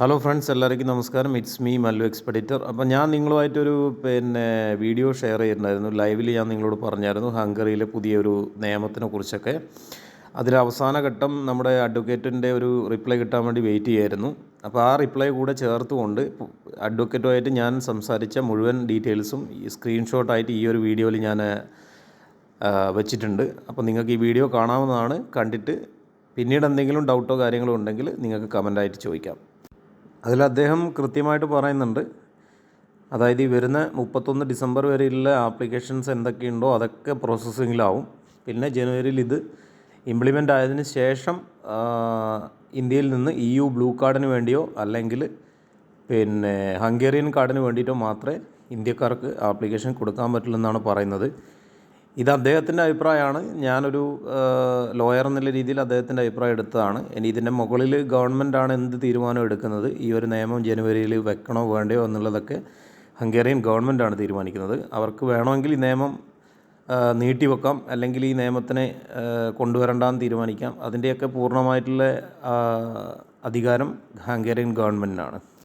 Hello friends എല്ലാവർക്കും നമസ്കാരം. It's me Mallu എക്സ്പെഡിറ്റർ അപ്പോൾ ഞാൻ നിങ്ങളുമായിട്ടൊരു പിന്നെ വീഡിയോ ഷെയർ ചെയ്തിട്ടുണ്ടായിരുന്നു. ലൈവിൽ ഞാൻ നിങ്ങളോട് പറഞ്ഞായിരുന്നു ഹംഗറിയിലെ പുതിയൊരു നിയമത്തിനെ കുറിച്ചൊക്കെ. അതിൽ അവസാന ഘട്ടം നമ്മുടെ അഡ്വക്കേറ്റിന്റെ ഒരു റിപ്ലൈ കിട്ടാൻ വേണ്ടി വെയിറ്റ് ചെയ്യായിരുന്നു. അപ്പോൾ ആ റിപ്ലൈ കൂടെ ചേർത്തുകൊണ്ട് അഡ്വക്കേറ്റുമായിട്ട് ഞാൻ സംസാരിച്ച മുഴുവൻ ഡീറ്റെയിൽസും ഈ സ്ക്രീൻഷോട്ടായിട്ട് ഈ ഒരു വീഡിയോയിൽ ഞാൻ വെച്ചിട്ടുണ്ട്. അപ്പോൾ നിങ്ങൾക്ക് ഈ വീഡിയോ കാണാവുന്നതാണ്. കണ്ടിട്ട് പിന്നീട് എന്തെങ്കിലും ഡൗട്ടോ കാര്യങ്ങളോ ഉണ്ടെങ്കിൽ നിങ്ങൾക്ക് കമന്റായിട്ട് ചോദിക്കാം. അതിൽ അദ്ദേഹം കൃത്യമായിട്ട് പറയുന്നുണ്ട്. അതായത് ഈ വരുന്ന മുപ്പത്തൊന്ന് ഡിസംബർ വരെയുള്ള ആപ്ലിക്കേഷൻസ് എന്തൊക്കെയുണ്ടോ അതൊക്കെ പ്രോസസ്സിങ്ങിലാവും. പിന്നെ ജനുവരിയിൽ ഇത് ഇംപ്ലിമെന്റ് ആയതിന് ശേഷം ഇന്ത്യയിൽ നിന്ന് ഇ യു ബ്ലൂ കാർഡിന് വേണ്ടിയോ അല്ലെങ്കിൽ പിന്നെ ഹംഗേറിയൻ കാർഡിന് വേണ്ടിയിട്ടോ മാത്രമേ ഇന്ത്യക്കാർക്ക് ആപ്ലിക്കേഷൻ കൊടുക്കാൻ പറ്റുള്ളൂ എന്നാണ് പറയുന്നത്. ഇത് അദ്ദേഹത്തിന്റെ അഭിപ്രായമാണ്. ഞാനൊരു ലോയർ എന്നുള്ള രീതിയിൽ അദ്ദേഹത്തിന്റെ അഭിപ്രായം എടുത്തതാണ്. ഇനി ഇതിന്റെ മുകളിൽ ഗവൺമെന്റാണ് എന്ത് തീരുമാനം എടുക്കുന്നത്? ഈ ഒരു നിയമം ജനുവരിയിൽ വെക്കണോ വേണ്ടയോ എന്നുള്ളതൊക്കെ ഹംഗേറിയൻ ഗവൺമെന്റാണ് തീരുമാനിക്കുന്നത്. അവർക്ക് വേണമെങ്കിൽ ഈ നിയമം നീട്ടിവെക്കാം അല്ലെങ്കിൽ ഈ നിയമത്തിനെ കൊണ്ടുവരണ്ടാന്ന് തീരുമാനിക്കാം. അതിന്റെയൊക്കെ പൂർണമായിട്ടുള്ള അധികാരം ഹംഗേറിയൻ ഗവൺമെന്റിനാണ്